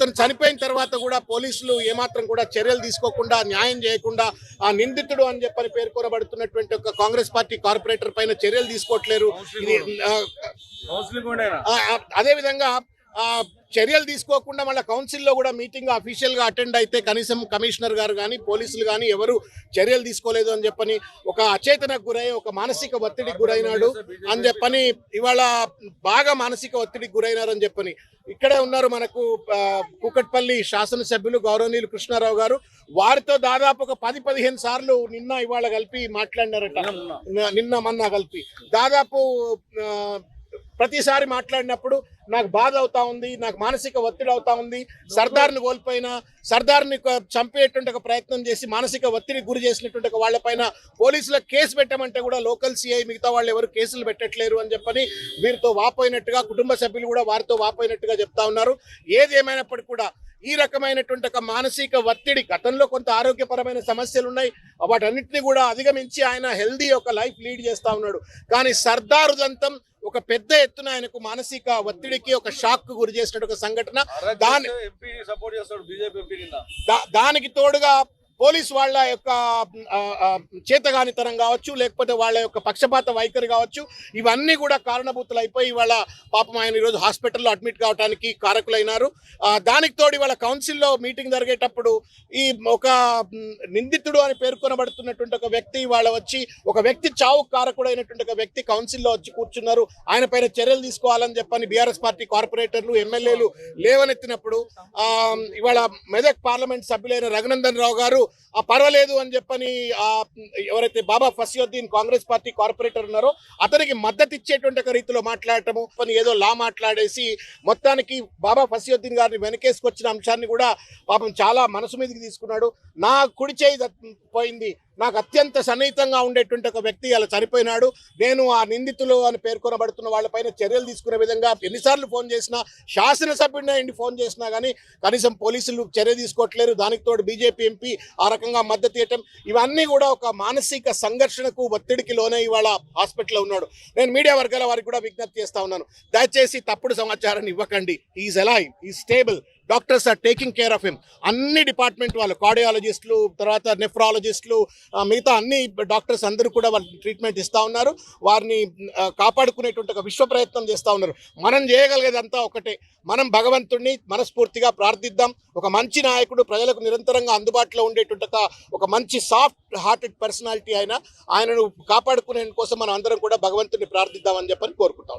అతను చనిపోయిన తర్వాత కూడా పోలీసులు ఏమాత్రం కూడా చర్యలు తీసుకోకుండా న్యాయం చేయకుండా ఆ నిందితుడు అని చెప్పని పేర్కొనబడుతున్నటువంటి ఒక కాంగ్రెస్ పార్టీ కార్పొరేటర్ పైన చర్యలు తీసుకోవట్లేరు. అదేవిధంగా చర్యలు తీసుకోకుండా మళ్ళీ కౌన్సిల్లో కూడా మీటింగ్ అఫీషియల్గా అటెండ్ అయితే కనీసం కమిషనర్ గారు కానీ పోలీసులు కానీ ఎవరు చర్యలు తీసుకోలేదు అని చెప్పని ఒక అచేతనకు గురై ఒక మానసిక ఒత్తిడికి గురైనాడు అని చెప్పని ఇవాళ బాగా మానసిక ఒత్తిడికి గురైనారని చెప్పని. ఇక్కడే ఉన్నారు మనకు కుకట్పల్లి శాసనసభ్యులు గౌరవనీయులు కృష్ణారావు గారు. వారితో దాదాపు ఒక పది పదిహేను సార్లు నిన్న ఇవాళ కలిపి మాట్లాడినారట. నిన్న- మొన్న. కలిపి. దాదాపు ప్రతిసారి మాట్లాడినప్పుడు నాకు బాధ అవుతా ఉంది నాకు మానసిక ఒత్తిడి అవుతా ఉంది. సర్దార్ని కోల్పోయిన సర్దార్ని చంపేటువంటి ఒక ప్రయత్నం చేసి మానసిక ఒత్తిడి గురి చేసినటువంటి వాళ్ళపైన పోలీసులకు కేసు పెట్టమంటే కూడా లోకల్ సిఐ మిగతా వాళ్ళు ఎవరు కేసులు పెట్టట్లేరు అని చెప్పని వీరితో వాపోయినట్టుగా కుటుంబ సభ్యులు కూడా వారితో వాపోయినట్టుగా చెప్తా ఉన్నారు. ఏది ఏమైనప్పటికీ కూడా ఈ రకమైనటువంటి ఒక మానసిక ఒత్తిడి గతంలో కొంత ఆరోగ్యపరమైన సమస్యలు ఉన్నాయి వాటన్నిటిని కూడా అధిగమించి ఆయన హెల్దీ ఒక లైఫ్ లీడ్ చేస్తూ ఉన్నాడు. కానీ సర్దారు దంతం ఒక పెద్ద ఎత్తున ఆయనకు మానసిక ఒత్తిడికి ఒక షాక్ గురి చేసిన ఒక సంఘటన. దాని దానికి తోడుగా పోలీస్ వాళ్ళ యొక్క చేతగానితనం కావచ్చు లేకపోతే వాళ్ళ యొక్క పక్షపాత వైఖరి కావచ్చు ఇవన్నీ కూడా కారణభూతులు అయిపోయి ఇవాళ పాపం ఆయన ఈరోజు హాస్పిటల్లో అడ్మిట్ కావడానికి కారకులైనారు. దానికి తోడు ఇవాళ కౌన్సిల్లో మీటింగ్ జరిగేటప్పుడు ఈ ఒక నిందితుడు అని పేర్కొనబడుతున్నటువంటి ఒక వ్యక్తి ఇవాళ వచ్చి ఒక వ్యక్తి చావు కారకుడైనటువంటి ఒక వ్యక్తి కౌన్సిల్లో వచ్చి కూర్చున్నారు. ఆయన పైన చర్యలు తీసుకోవాలని చెప్పని బీఆర్ఎస్ పార్టీ కార్పొరేటర్లు ఎమ్మెల్యేలు లేవనెత్తినప్పుడు ఇవాళ మెదక్ పార్లమెంట్ సభ్యులైన రఘునందన్ రావు గారు ఆ పర్వాలేదు అని చెప్పని ఆ ఎవరైతే బాబా ఫసియుద్దీన్ కాంగ్రెస్ పార్టీ కార్పొరేటర్ ఉన్నారో అతనికి మద్దతు ఇచ్చేటువంటి ఒక రీతిలో మాట్లాడటము పని ఏదో లా మాట్లాడేసి మొత్తానికి బాబా ఫసియుద్దీన్ గారిని వెనకేసుకొచ్చిన అంశాన్ని కూడా పాపం చాలా మనసు మీదకి తీసుకున్నాడు. నా కుడి చేయి పోయింది. నాకు అత్యంత సన్నిహితంగా ఉండేటువంటి ఒక వ్యక్తి అలా చనిపోయినాడు. నేను ఆ నిందితులు అని పేర్కొనబడుతున్న వాళ్ళపైన చర్యలు తీసుకునే విధంగా ఎన్నిసార్లు ఫోన్ చేసినా శాసనసభ్యుడినే ఇండి ఫోన్ చేసినా కానీ కనీసం పోలీసులు చర్య తీసుకోవట్లేరు దానికి తోడు బీజేపీ ఎంపీ ఆ రకంగా మద్దతు ఇవ్వటం. ఇవన్నీ కూడా ఒక మానసిక సంఘర్షణకు ఒత్తిడికి లోనే ఇవాళ హాస్పిటల్లో ఉన్నాడు. నేను మీడియా వర్గాల వారికి కూడా విజ్ఞప్తి చేస్తా ఉన్నాను. దయచేసి తప్పుడు సమాచారాన్ని ఇవ్వకండి. Is alive he stable doctors are taking care of him. అన్ని డిపార్ట్మెంట్ వాళ్ళు కార్డియాలజిస్టులు తర్వాత నెఫ్రాలజిస్టులు మిగతా అన్ని డాక్టర్స్ అందరూ కూడా వాళ్ళు ట్రీట్మెంట్ ఇస్తా ఉన్నారు. వారిని కాపాడుకునేటువంటి ఒక విశ్వ ప్రయత్నం చేస్తా ఉన్నారు. మనం చేయగలిగేదంతా ఒకటే. మనం భగవంతుడిని మనస్ఫూర్తిగా ప్రార్థిద్దాం. ఒక మంచి నాయకుడు ప్రజలకు నిరంతరంగా అందుబాటులో ఉండేటువంటి ఒక- ఒక మంచి సాఫ్ట్ హార్టెడ్ పర్సనాలిటీ ఆయన ఆయనను కాపాడుకునే కోసం మనం అందరం కూడా భగవంతుడిని ప్రార్థిద్దామని చెప్పని కోరుకుంటాం.